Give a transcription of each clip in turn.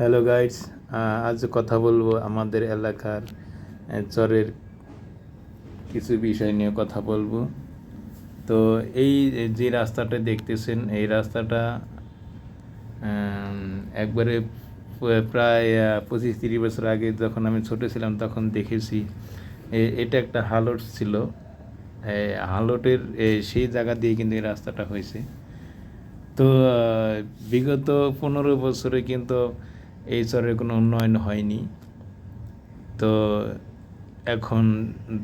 Hello guides আজ কথা বলব আমাদের এলাকার চরের কিছু বিষয় নিয়ে কথা বলব। তো এই যে রাস্তাটা দেখতেছেন, এই রাস্তাটা একবারে প্রায় পঁচিশ তিরিশ বছর আগে যখন আমি ছোট ছিলাম তখন দেখেছি। এটা একটা হালট ছিল। হালটের সেই জায়গা দিয়ে কিন্তু এই রাস্তাটা হয়েছে। তো বিগত পনেরো বছরে কিন্তু এই চরের কোনো উন্নয়ন হয়নি। তো এখন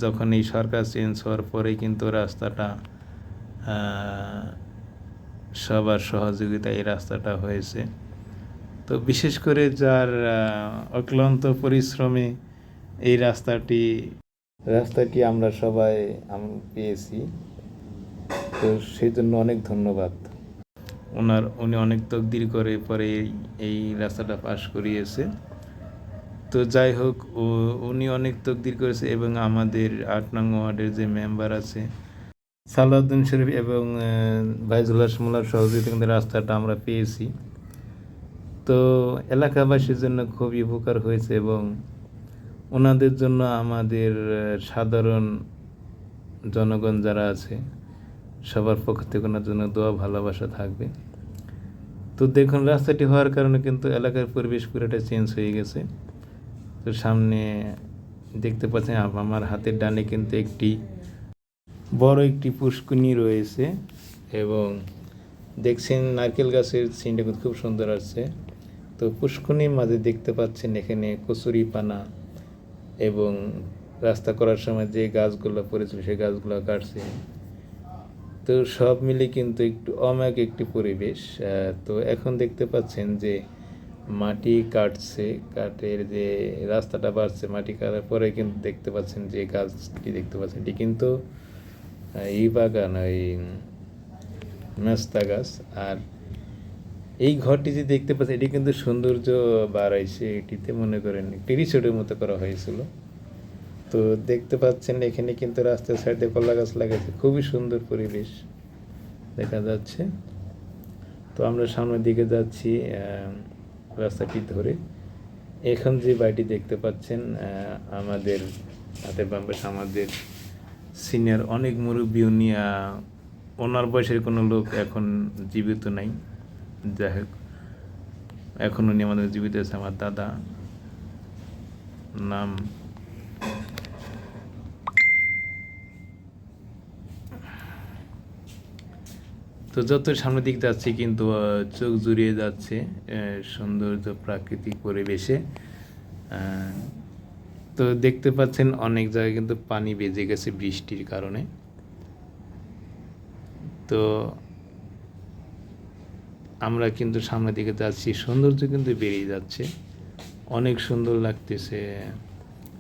যখন এই সরকার চেঞ্জ হওয়ার পরে কিন্তু রাস্তাটা সবার সহযোগিতায় এই রাস্তাটা হয়েছে। তো বিশেষ করে যার অক্লান্ত পরিশ্রমে এই রাস্তাটি রাস্তাটি আমরা সবাই পেয়েছি। তো সেই জন্য অনেক ধন্যবাদ। ওনার, উনি অনেক তকদির করে পরে এই- রাস্তাটা পাশ করিয়েছে। তো যাই হোক উনি অনেক তকদির করেছে এবং আমাদের আট নং ওয়ার্ডের যে মেম্বার আছে, সালাউদ্দিন শরীফ এবং ভাইজুল্লাহ মোল্লার সহযোগিতা কিন্তু রাস্তাটা আমরা পেয়েছি। তো এলাকাবাসীর জন্য খুবই উপকার হয়েছে এবং ওনাদের জন্য আমাদের সাধারণ জনগণ যারা আছে সবার পক্ষ থেকে ওনার জন্য দোয়া, ভালোবাসা থাকবে। তো দেখুন, রাস্তাটি হওয়ার কারণে কিন্তু এলাকার পরিবেশ পুরোটা চেঞ্জ হয়ে গেছে। তো সামনে দেখতে পাচ্ছেন আমার হাতের ডানে কিন্তু একটি বড় একটি পুষ্কুনি রয়েছে এবং দেখছেন নারকেল গাছের সিনটা কিন্তু খুব সুন্দর আছে তো পুষ্কুনির মাঝে দেখতে পাচ্ছেন এখানে কচুরি পানা এবং রাস্তা করার সময় যে গাছগুলো পড়েছিল, সেই গাছগুলো কাটছে। তো সব মিলে কিন্তু একটু অমায়িক একটি পরিবেশ। তো এখন দেখতে পাচ্ছেন যে মাটি কাটছে কাঠের যে রাস্তাটা বাড়ছে মাটি কাটার পরে কিন্তু দেখতে পাচ্ছেন যে গাছটি দেখতে পাচ্ছেন এটি কিন্তু এই বাগান, ওই মেস্তা গাছ। আর এই ঘরটি যে দেখতে পাচ্ছেন এটি কিন্তু সৌন্দর্য বাড়াইছে। এটিতে মনে করেন একটি রিসোর্টের মতো করা হয়েছিল। তো দেখতে পাচ্ছেন এখানে কিন্তু রাস্তার সাইডে কলা গাছ লাগাইছে। খুবই সুন্দর পরিবেশ দেখা যাচ্ছে। তো আমরা সামনের দিকে যাচ্ছি রাস্তাটি ধরে। এখন যে বাড়িটি দেখতে পাচ্ছেন আমাদের হাতে বাম্বাস আমাদের সিনিয়র অনেক মুরব্বী, উনি ওনার বয়সের কোনো লোক এখন জীবিত নাই। যাই হোক, এখন উনি আমাদের জীবিত আছে। আমার দাদা, নাম তো যত সামনের দিক যাচ্ছে, কিন্তু চোখ জুড়িয়ে যাচ্ছে সৌন্দর্য প্রাকৃতিক পরিবেশে। তো দেখতে পাচ্ছেন অনেক জায়গায় কিন্তু পানি বেজে গেছে বৃষ্টির কারণে। তো আমরা কিন্তু সামনের দিকে যাচ্ছি, সৌন্দর্য কিন্তু বেরিয়ে যাচ্ছে, অনেক সুন্দর লাগতেছে।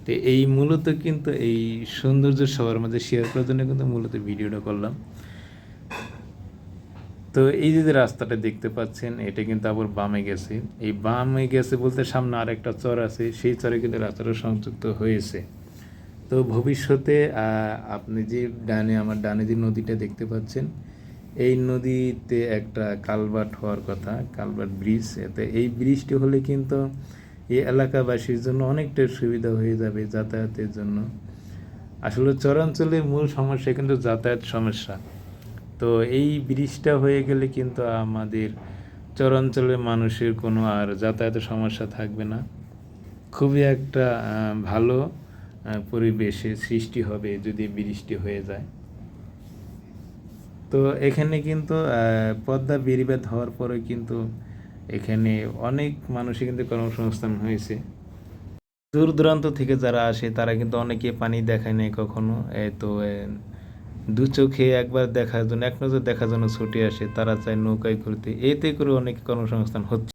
তো এই মূলত কিন্তু এই সৌন্দর্য সবার মধ্যে শেয়ার করার জন্য কিন্তু মূলত ভিডিওটা করলাম। তো এই যে রাস্তাটা দেখতে পাচ্ছেন, এটা কিন্তু আবার বামে গেছে। এই বামে গেছে বলতে সামনে আরেকটা চর আছে, সেই চরে কিন্তু রাস্তাটা সংযুক্ত হয়েছে। তো ভবিষ্যতে আপনি যে ডানে, আমার ডানে যে নদীটা দেখতে পাচ্ছেন, এই নদীতে একটা কালভার্ট হওয়ার কথা কালভার্ট ব্রিজ। এতে এই ব্রিজটি হলে কিন্তু এই এলাকাবাসীর জন্য অনেকটা সুবিধা হয়ে যাবে যাতায়াতের জন্য। আসলে চরাঞ্চলের মূল সমস্যা কিন্তু যাতায়াত সমস্যা। তো এই ব্রিজটা হয়ে গেলে কিন্তু আমাদের চরাঞ্চলের মানুষের কোনো আর যাতায়াতের সমস্যা থাকবে না। খুবই একটা ভালো আহ, পরিবেশের সৃষ্টি হবে যদি ব্রিজটি হয়ে যায়। তো এখানে কিন্তু পদ্মা বেরিবাদ হওয়ার পরে কিন্তু এখানে অনেক মানুষই কিন্তু কর্মসংস্থান হয়েছে। দূর দূরান্ত থেকে যারা আসে তারা কিন্তু অনেকে পানি দেখায় নাই কখনো। তো দু চোখে একবার দেখার জন্য, এক নজর দেখার জন্য ছুটে আসে তারা চায় নৌকায় ঘুরতে। এতে করে অনেক কর্মসংস্থান হচ্ছে।